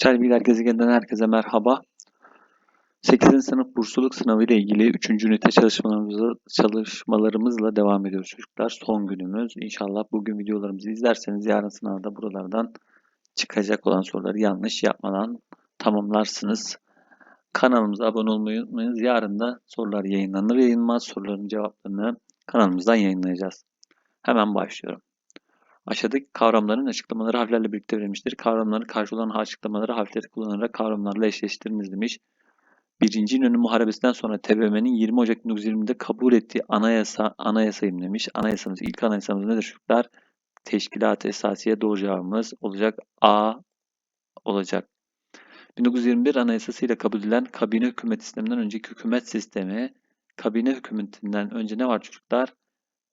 Sosyal Bilgiler Gezegen'den herkese merhaba. 8. sınıf bursluluk sınavı ile ilgili 3. ünite çalışmalarımızla, çalışmalarımızla devam ediyoruz çocuklar. Son günümüz. İnşallah bugün videolarımızı izlerseniz yarın sınavda buralardan çıkacak olan soruları yanlış yapmadan tamamlarsınız. Kanalımıza abone olmayı unutmayınız. Yarın da sorular yayınlanır yayınlanmaz soruların cevaplarını kanalımızdan yayınlayacağız. Hemen başlıyorum. Aşağıdaki kavramların açıklamaları harflerle birlikte verilmiştir. Kavramların karşı olan açıklamaları harfleri kullanarak kavramlarla eşleştiriniz demiş. Birinci İnönü Muharebesi'nden sonra TBMM'nin 20 Ocak 1920'de kabul ettiği anayasa anayasayım demiş. Anayasamız, ilk anayasamız nedir çocuklar? Teşkilat-ı Esasiye doğru cevabımız olacak. A olacak. 1921 Anayasası ile kabul edilen kabine hükümet sisteminden önceki hükümet sistemi, kabine hükümetinden önce ne var çocuklar?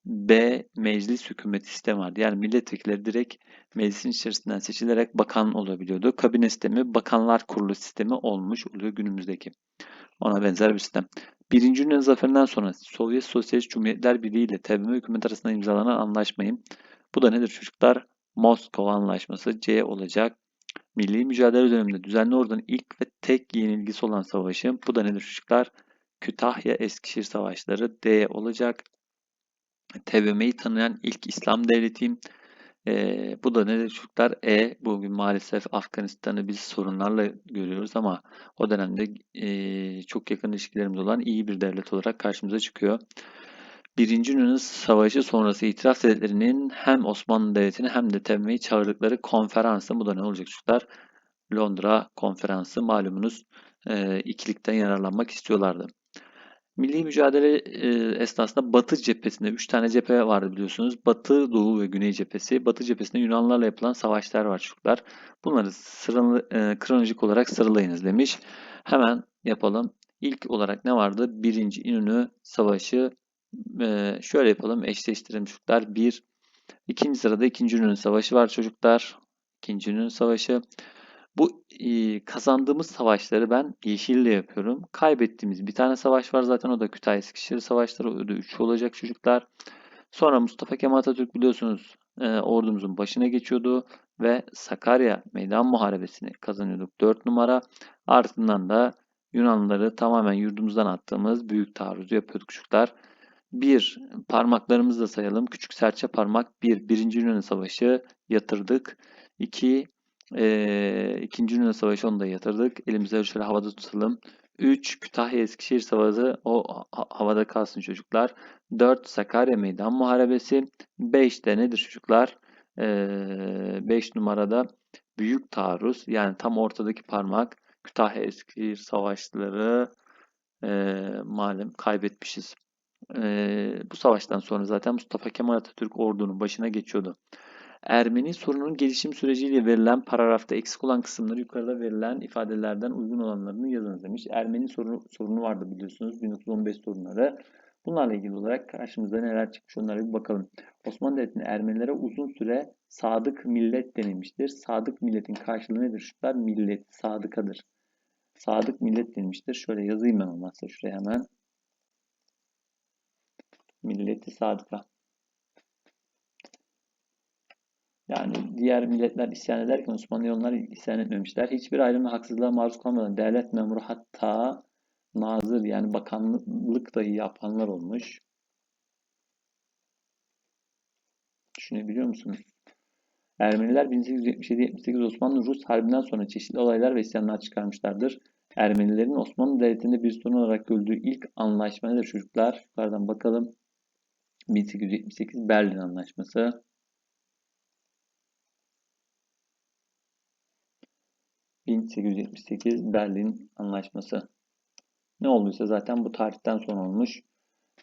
B. Meclis hükümet sistemi vardı. Yani milletvekilleri direkt meclisin içerisinden seçilerek bakan olabiliyordu. Kabine sistemi bakanlar kurulu sistemi olmuş oluyor günümüzdeki. Ona benzer bir sistem. Birinci Yunan zaferinden sonra Sovyet Sosyalist Cumhuriyetler Birliği ile TBMM hükümet arasında imzalanan anlaşmayı bu da nedir çocuklar? Moskova Anlaşması C olacak. Milli mücadele döneminde düzenli ordunun ilk ve tek yenilgisi olan savaşı bu da nedir çocuklar? Kütahya Eskişehir Savaşları D olacak. TBMM'yi tanıyan ilk İslam devletiyim. Ee, bu da nedir çocuklar? E. Bugün maalesef Afganistan'ı biz sorunlarla görüyoruz ama o dönemde e, çok yakın ilişkilerimiz olan iyi bir devlet olarak karşımıza çıkıyor. Birinci Yunan Savaşı sonrası itiraf devletlerinin hem Osmanlı Devleti'ni hem de TBMM'yi çağırdıkları konferansı, bu da ne olacak çocuklar? Londra konferansı malumunuz e, ikilikten yararlanmak istiyorlardı. Milli mücadele e, esnasında Batı cephesinde 3 tane cephe vardı biliyorsunuz. Batı, Doğu ve Güney cephesi. Batı cephesinde Yunanlarla yapılan savaşlar var çocuklar. Bunları sıralı, e, kronolojik olarak sıralayınız demiş. Hemen yapalım. İlk olarak ne vardı? Birinci İnönü Savaşı. E, şöyle yapalım. Eşleştirelim çocuklar. Bir. İkinci sırada ikinci İnönü Savaşı var çocuklar. İkinci İnönü Savaşı. Bu e, kazandığımız savaşları ben yeşille yapıyorum. Kaybettiğimiz bir tane savaş var zaten o da Kütahya Eskişehir Savaşları. O da 3 olacak çocuklar. Sonra Mustafa Kemal Atatürk biliyorsunuz e, ordumuzun başına geçiyordu ve Sakarya Meydan Muharebesi'ni kazanıyorduk 4 numara. Ardından da Yunanlıları tamamen yurdumuzdan attığımız büyük taarruzu yapıyorduk çocuklar. Bir parmaklarımızla sayalım. Küçük serçe parmak 1. Bir, birinci Yunan Savaşı yatırdık. 2. Ee, İkinci Yunan Savaşı onu da yatırdık. Elimizde şöyle havada tutalım. 3. Kütahya Eskişehir Savaşı o havada kalsın çocuklar. 4. Sakarya Meydan Muharebesi. 5 de nedir çocuklar? 5 ee, numarada Büyük Taarruz yani tam ortadaki parmak Kütahya Eskişehir Savaşları e, malum kaybetmişiz. E, bu savaştan sonra zaten Mustafa Kemal Atatürk ordunun başına geçiyordu. Ermeni sorunun gelişim süreciyle verilen paragrafta eksik olan kısımları yukarıda verilen ifadelerden uygun olanlarını yazınız demiş. Ermeni sorunu, sorunu vardı biliyorsunuz 1915 sorunları. Bunlarla ilgili olarak karşımıza neler çıkmış onlara bir bakalım. Osmanlı Devleti'nin Ermenilere uzun süre sadık millet denilmiştir. Sadık milletin karşılığı nedir? Şutlar millet, sadıkadır. Sadık millet denilmiştir. Şöyle yazayım ben olmazsa şuraya hemen. Milleti sadıka. Yani diğer milletler isyan ederken Osmanlı onlar isyan etmemişler. Hiçbir ayrımla haksızlığa maruz kalmadan devlet memuru hatta nazır yani bakanlık dahi yapanlar olmuş. Düşünebiliyor musunuz? Ermeniler 1877-78 Osmanlı-Rus harbinden sonra çeşitli olaylar ve isyanlar çıkarmışlardır. Ermenilerin Osmanlı Devleti'nde bir sorun olarak gördüğü ilk anlaşma nedir çocuklar? Yukarıdan bakalım. 1878 Berlin Anlaşması. 1878 Berlin Anlaşması. Ne olduysa zaten bu tarihten sonra olmuş.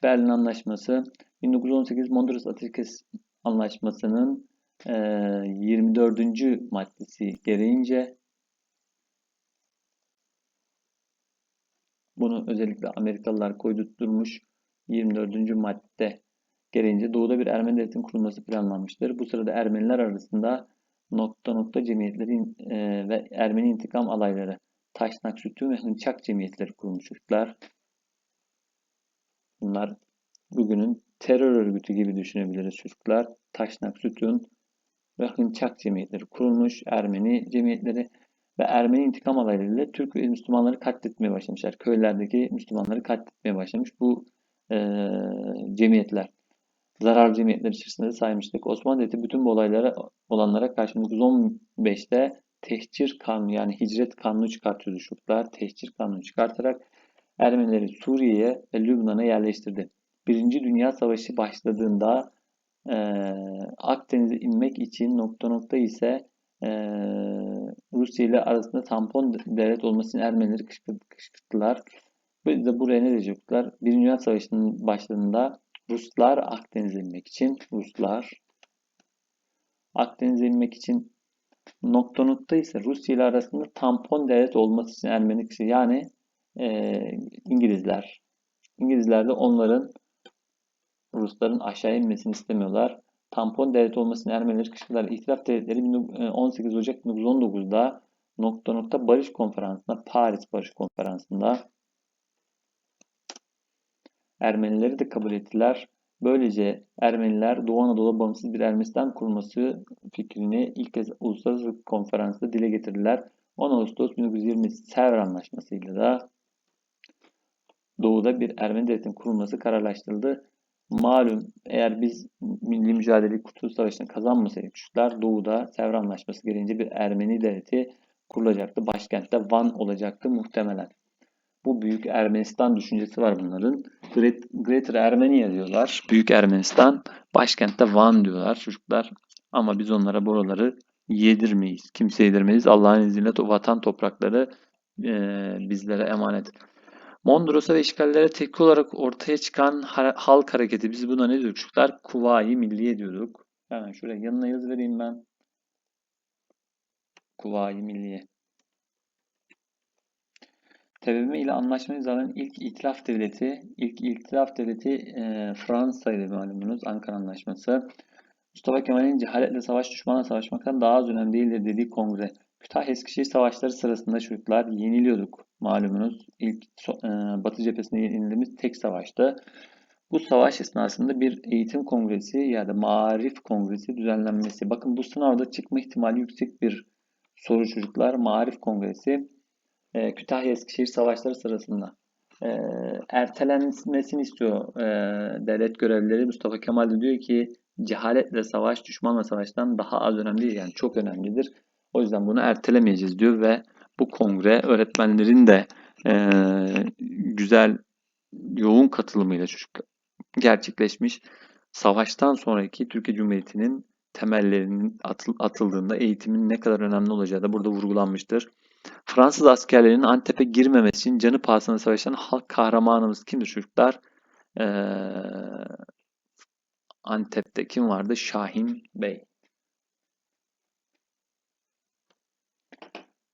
Berlin Anlaşması 1918 Mondros Ateşkes Anlaşması'nın 24. maddesi gereğince bunu özellikle Amerikalılar koydurtmuş 24. madde gereğince doğuda bir Ermeni devletin kurulması planlanmıştır. Bu sırada Ermeniler arasında nokta nokta cemiyetleri e, ve Ermeni intikam alayları, Taşnak Sütü ve Hınçak cemiyetleri kurulmuş çocuklar. Bunlar bugünün terör örgütü gibi düşünebiliriz çocuklar. Taşnak Sütun ve Hınçak cemiyetleri kurulmuş. Ermeni cemiyetleri ve Ermeni intikam alaylarıyla Türk ve Müslümanları katletmeye başlamışlar. Köylerdeki Müslümanları katletmeye başlamış bu e, cemiyetler. Zararlı cemiyetler içerisinde de saymıştık. Osmanlı Devleti bütün bu olaylara olanlara karşı 1915'te tehcir kanunu yani hicret kanunu çıkartıyordu Şurtlar. Tehcir kanunu çıkartarak Ermenileri Suriye'ye ve Lübnan'a yerleştirdi. Birinci Dünya Savaşı başladığında e, Akdeniz'e inmek için nokta nokta ise e, Rusya ile arasında tampon devlet olmasını Ermenileri kışkırttılar. Biz de buraya ne diyecekler? Birinci Dünya Savaşı'nın başladığında Ruslar Akdeniz'e inmek için Ruslar Akdeniz'e inmek için nokta nokta ise Rusya ile arasında tampon devlet olması için Ermeni kişi yani e, İngilizler. İngilizler de onların Rusların aşağı inmesini istemiyorlar. Tampon devlet olmasını Ermenileri kışkırttılar. İhtilaf devletleri 18 Ocak 1919'da nokta nokta barış konferansında Paris Barış Konferansı'nda Ermenileri de kabul ettiler. Böylece Ermeniler Doğu Anadolu bağımsız bir Ermenistan kurması fikrini ilk kez uluslararası konferansta dile getirdiler. 10 Ağustos 1920 Sevr Anlaşması'yla da Doğu'da bir Ermeni devletin kurulması kararlaştırıldı. Malum eğer biz milli mücadeleyi Kurtuluş Savaşı'nı kazanmasaydık Türkler Doğu'da Sevr Anlaşması gereğince bir Ermeni devleti kurulacaktı. Başkentte Van olacaktı muhtemelen. Bu Büyük Ermenistan düşüncesi var bunların. Great, Greater Ermenia diyorlar. Büyük Ermenistan. Başkentte Van diyorlar çocuklar. Ama biz onlara buraları yedirmeyiz. Kimse yedirmeyiz. Allah'ın izniyle vatan toprakları e, bizlere emanet. Mondros'a ve işgallere tepki olarak ortaya çıkan halk hareketi. Biz buna ne diyorduk çocuklar? Kuvayi Milliye diyorduk. Hemen şuraya yanına yazı vereyim ben. Kuvayi Milliye. TBMM ile anlaşma imzalanan ilk itilaf devleti, ilk itilaf devleti e, Fransa'ydı malumunuz Ankara Anlaşması. Mustafa Kemal'in cehaletle savaş düşmanla savaşmaktan daha az önemli değildir dediği kongre. Kütahya Eskişehir savaşları sırasında çocuklar yeniliyorduk malumunuz. İlk e, Batı cephesinde yenildiğimiz tek savaştı. Bu savaş esnasında bir eğitim kongresi ya da marif kongresi düzenlenmesi. Bakın bu sınavda çıkma ihtimali yüksek bir soru çocuklar. Marif kongresi e, Kütahya Eskişehir savaşları sırasında e, ertelenmesini istiyor e, devlet görevlileri. Mustafa Kemal de diyor ki cehaletle savaş düşmanla savaştan daha az önemli değil yani çok önemlidir. O yüzden bunu ertelemeyeceğiz diyor ve bu kongre öğretmenlerin de e, güzel yoğun katılımıyla çocuk gerçekleşmiş. Savaştan sonraki Türkiye Cumhuriyeti'nin temellerinin atıldığında eğitimin ne kadar önemli olacağı da burada vurgulanmıştır. Fransız askerlerinin Antep'e girmemesi için canı pahasına savaşan halk kahramanımız kimdir çocuklar? Ee, Antep'te kim vardı? Şahin Bey.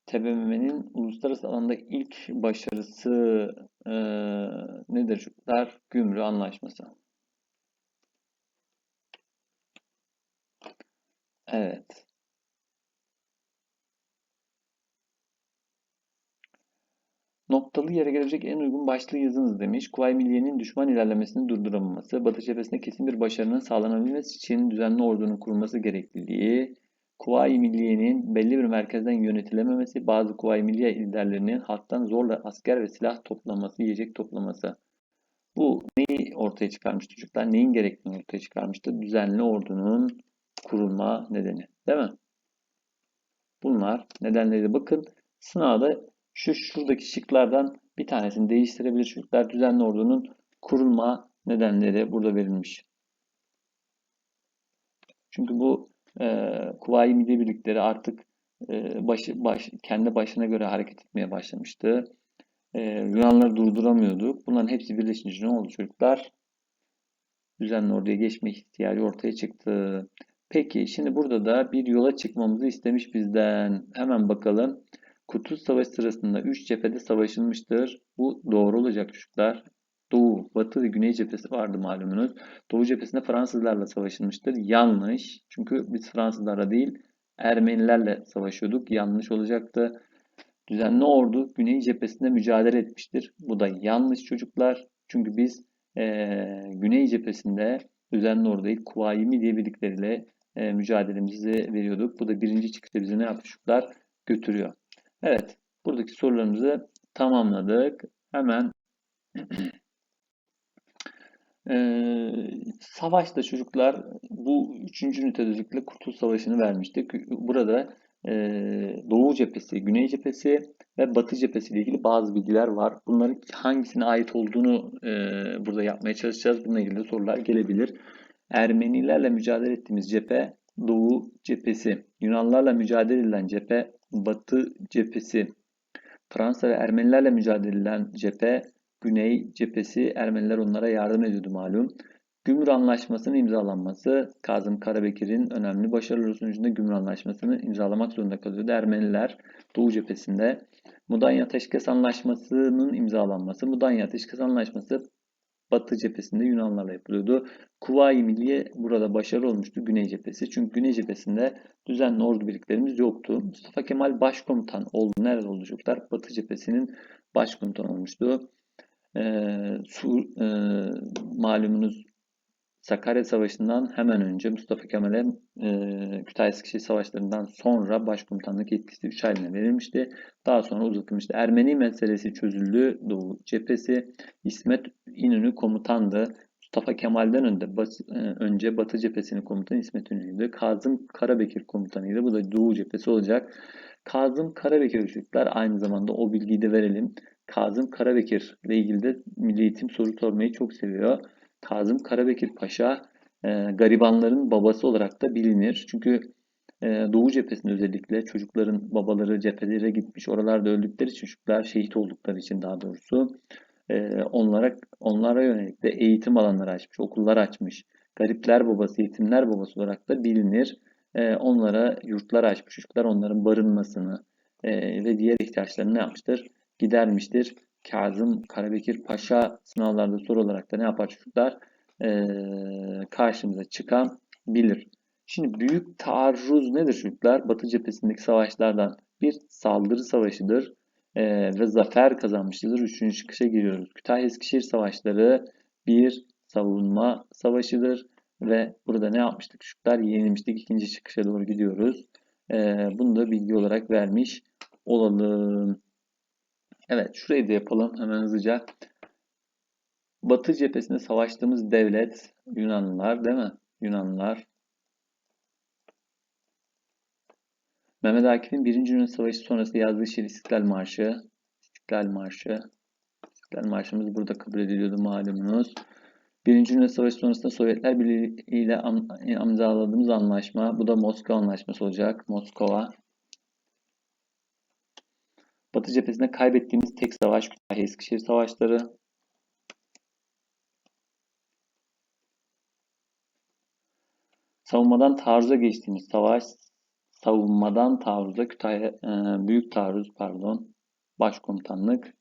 TBMM'nin uluslararası alanda ilk başarısı e, nedir çocuklar? Gümrük Anlaşması. Evet. Noktalı yere gelecek en uygun başlığı yazınız demiş. Kuvayi Milliye'nin düşman ilerlemesini durduramaması, Batı cephesinde kesin bir başarının sağlanabilmesi için düzenli ordunun kurulması gerekliliği, Kuvayi Milliye'nin belli bir merkezden yönetilememesi, bazı Kuvayi Milliye liderlerinin halktan zorla asker ve silah toplaması, yiyecek toplaması. Bu neyi ortaya çıkarmış çocuklar? Neyin gerektiğini ortaya çıkarmıştı? Düzenli ordunun kurulma nedeni. Değil mi? Bunlar nedenleri. Bakın sınavda şu şuradaki şıklardan bir tanesini değiştirebilir çocuklar. Düzenli ordunun kurulma nedenleri burada verilmiş. Çünkü bu e, Kuvayi Milli Birlikleri artık e, başı, baş, kendi başına göre hareket etmeye başlamıştı. E, Yunanları durduramıyordu. Bunların hepsi birleşince ne oldu çocuklar? Düzenli orduya geçme ihtiyacı ortaya çıktı. Peki şimdi burada da bir yola çıkmamızı istemiş bizden. Hemen bakalım. Kurtuluş Savaşı sırasında 3 cephede savaşılmıştır. Bu doğru olacak çocuklar. Doğu, Batı ve Güney cephesi vardı malumunuz. Doğu cephesinde Fransızlarla savaşılmıştır. Yanlış. Çünkü biz Fransızlarla değil Ermenilerle savaşıyorduk. Yanlış olacaktı. Düzenli ordu Güney cephesinde mücadele etmiştir. Bu da yanlış çocuklar. Çünkü biz e, Güney cephesinde düzenli orduyu Kuvayi diye birlikleriyle e, mücadelemizi veriyorduk. Bu da birinci çıkışta bizi ne çocuklar? Götürüyor. Evet, buradaki sorularımızı tamamladık. Hemen Ee, savaşta çocuklar bu 3. ünitede özellikle Kurtuluş Savaşı'nı vermiştik. Burada e, Doğu cephesi, Güney cephesi ve Batı cephesi ile ilgili bazı bilgiler var. Bunların hangisine ait olduğunu e, burada yapmaya çalışacağız. Bununla ilgili sorular gelebilir. Ermenilerle mücadele ettiğimiz cephe Doğu cephesi, Yunanlarla mücadele edilen cephe Batı cephesi, Fransa ve Ermenilerle mücadele edilen cephe Güney cephesi Ermeniler onlara yardım ediyordu malum. Gümrük Anlaşması'nın imzalanması Kazım Karabekir'in önemli başarıları sonucunda Gümrük Anlaşması'nı imzalamak zorunda kalıyordu. Ermeniler Doğu cephesinde Mudanya Ateşkes Anlaşması'nın imzalanması. Mudanya Ateşkes Anlaşması Batı cephesinde Yunanlarla yapılıyordu. Kuvayi Milliye burada başarılı olmuştu Güney cephesi. Çünkü Güney cephesinde düzenli ordu birliklerimiz yoktu. Mustafa Kemal başkomutan oldu. Nerede oldu çocuklar? Batı cephesinin başkomutan olmuştu. Ee, Sur, e, malumunuz Sakarya Savaşı'ndan hemen önce Mustafa Kemal'e e, Kütahya Eskişehir Savaşları'ndan sonra başkomutanlık yetkisi 3 aylığına verilmişti. Daha sonra uzatılmıştı. Ermeni meselesi çözüldü. Doğu cephesi İsmet İnönü komutandı. Mustafa Kemal'den önce, bas, e, önce Batı cephesinin komutanı İsmet İnönü'ydü. Kazım Karabekir komutanıydı. Bu da Doğu cephesi olacak. Kazım Karabekir çocuklar aynı zamanda o bilgiyi de verelim. Kazım Karabekir ile ilgili de Milli Eğitim soru sormayı çok seviyor. Kazım Karabekir Paşa e, garibanların babası olarak da bilinir. Çünkü e, Doğu cephesinde özellikle çocukların babaları cephelere gitmiş. Oralarda öldükleri için çocuklar şehit oldukları için daha doğrusu e, onlara onlara yönelik de eğitim alanları açmış, okullar açmış. Garipler babası, yetimler babası olarak da bilinir. E, onlara yurtlar açmış. Çocuklar onların barınmasını e, ve diğer ihtiyaçlarını ne yapmıştır? Gidermiştir. Kazım Karabekir Paşa sınavlarda soru olarak da ne yapar çocuklar? Ee, karşımıza çıkan bilir. Şimdi büyük taarruz nedir çocuklar? Batı cephesindeki savaşlardan bir saldırı savaşıdır ee, ve zafer kazanmıştır. Üçüncü çıkışa giriyoruz. Kütahya Eskişehir savaşları bir savunma savaşıdır ve burada ne yapmıştık çocuklar? Yenilmiştik. İkinci çıkışa doğru gidiyoruz. Ee, bunu da bilgi olarak vermiş olalım. Evet, şurayı da yapalım hemen hızlıca. Batı cephesinde savaştığımız devlet Yunanlılar değil mi? Yunanlılar. Mehmet Akif'in 1. Yunan Savaşı sonrası yazdığı şiir İstiklal Marşı. İstiklal Marşı. İstiklal Marşımız burada kabul ediliyordu malumunuz. 1. Yunan Savaşı sonrasında Sovyetler Birliği ile imzaladığımız anlaşma. Bu da Moskova Anlaşması olacak. Moskova. Batı cephesinde kaybettiğimiz tek savaş Kütahya Eskişehir Savaşları. Savunmadan taarruza geçtiğimiz savaş, savunmadan taarruza Kütahya, e, büyük taarruz pardon, başkomutanlık.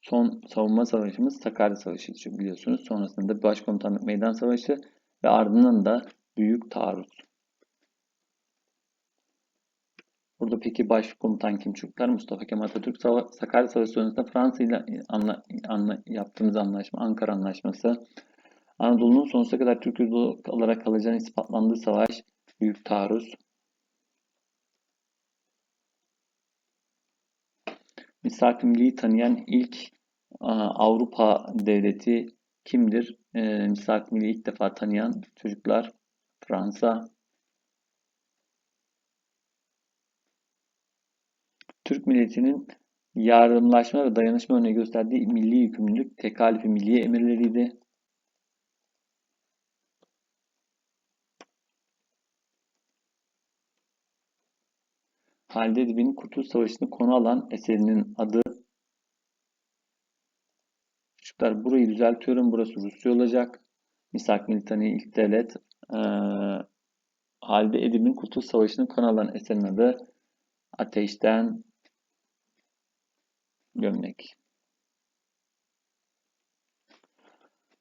Son savunma savaşımız Sakarya Savaşı biliyorsunuz. Sonrasında başkomutanlık meydan savaşı ve ardından da büyük taarruz. Burada peki başkomutan kim çocuklar? Mustafa Kemal Atatürk Sakarya Savaşı sonrasında Fransa ile anla, anla, yaptığımız anlaşma Ankara Anlaşması. Anadolu'nun sonsuza kadar Türk yurdu olarak kalacağını ispatlandığı savaş Büyük Taarruz. Misak-ı Milli'yi tanıyan ilk Avrupa devleti kimdir? E, Misak-ı Milli'yi ilk defa tanıyan çocuklar Fransa. Türk milletinin yardımlaşma ve dayanışma örneği gösterdiği milli yükümlülük tekalifi milliye emirleriydi. Halide Edip'in Kurtuluş Savaşı'nı konu alan eserinin adı Çocuklar burayı düzeltiyorum. Burası Rusya olacak. Misak Militani ilk devlet. Ee, Halide Edip'in Kurtuluş Savaşı'nı konu alan eserin adı Ateşten gömlek.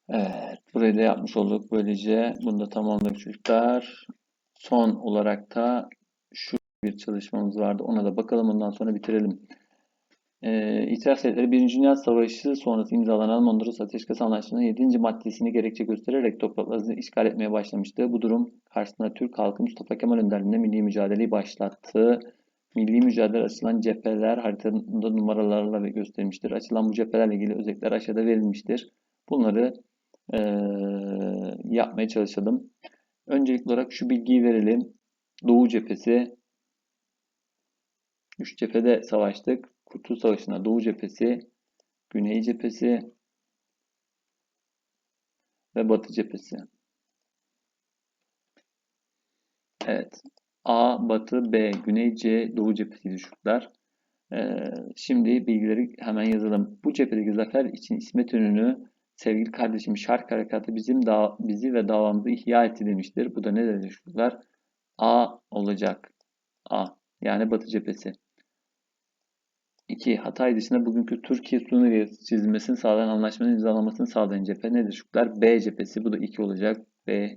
Evet, burayı da yapmış olduk. Böylece bunu da tamamladık çocuklar. Son olarak da şu bir çalışmamız vardı. Ona da bakalım. Ondan sonra bitirelim. e, itiraf devletleri Birinci Dünya Savaşı sonrası imzalanan Mondros Ateşkes Anlaşması'nın 7. maddesini gerekçe göstererek topraklarını işgal etmeye başlamıştı. Bu durum karşısında Türk halkı Mustafa Kemal önderliğinde milli mücadeleyi başlattı. Milli mücadele açılan cepheler haritada numaralarla göstermiştir. Açılan bu cephelerle ilgili özellikler aşağıda verilmiştir. Bunları e, yapmaya çalışalım. Öncelikli olarak şu bilgiyi verelim. Doğu cephesi. Üç cephede savaştık. Kurtuluş Savaşı'nda Doğu cephesi, Güney cephesi ve Batı cephesi. Evet. A, Batı, B, Güney, C, Doğu cephesiydi çocuklar. Ee, şimdi bilgileri hemen yazalım. Bu cephedeki zafer için İsmet İnönü sevgili kardeşim Şark Harekatı bizim da bizi ve davamızı ihya etti demiştir. Bu da ne dedi çocuklar? A olacak. A. Yani Batı cephesi. 2. Hatay dışında bugünkü Türkiye Suriye çizilmesini sağlayan anlaşmanın imzalanmasını sağlayan cephe nedir çocuklar? B cephesi. Bu da 2 olacak. B.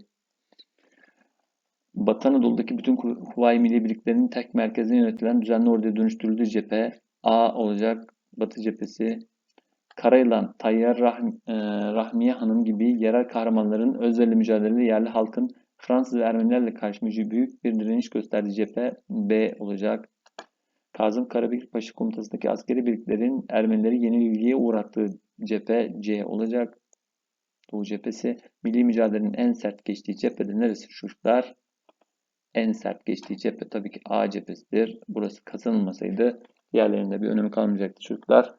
Batı Anadolu'daki bütün Kuvayi Milli Birliklerinin tek merkezine yönetilen düzenli orduya dönüştürüldüğü cephe A olacak. Batı cephesi. Karayılan, Tayyar Rahm, e, Rahmiye Hanım gibi yerel kahramanların özverili mücadeleli yerli halkın Fransız ve Ermenilerle karşı müci- büyük bir direniş gösterdiği cephe B olacak. Kazım Karabekir Paşa komutasındaki askeri birliklerin Ermenileri yenilgiye uğrattığı cephe C olacak. Doğu cephesi. Milli mücadelenin en sert geçtiği cephede neresi çocuklar? En sert geçtiği cephe tabii ki A cephesidir. Burası kazanılmasaydı diğerlerinde bir önemi kalmayacaktı çocuklar.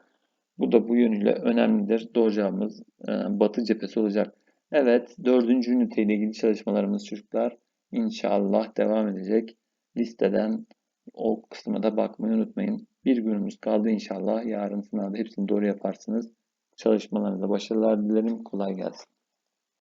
Bu da bu yönüyle önemlidir. Doğru cevabımız e, Batı cephesi olacak. Evet, dördüncü üniteyle ilgili çalışmalarımız çocuklar inşallah devam edecek. Listeden o kısma da bakmayı unutmayın. Bir günümüz kaldı inşallah. Yarın sınavda hepsini doğru yaparsınız. Çalışmalarınıza başarılar dilerim. Kolay gelsin.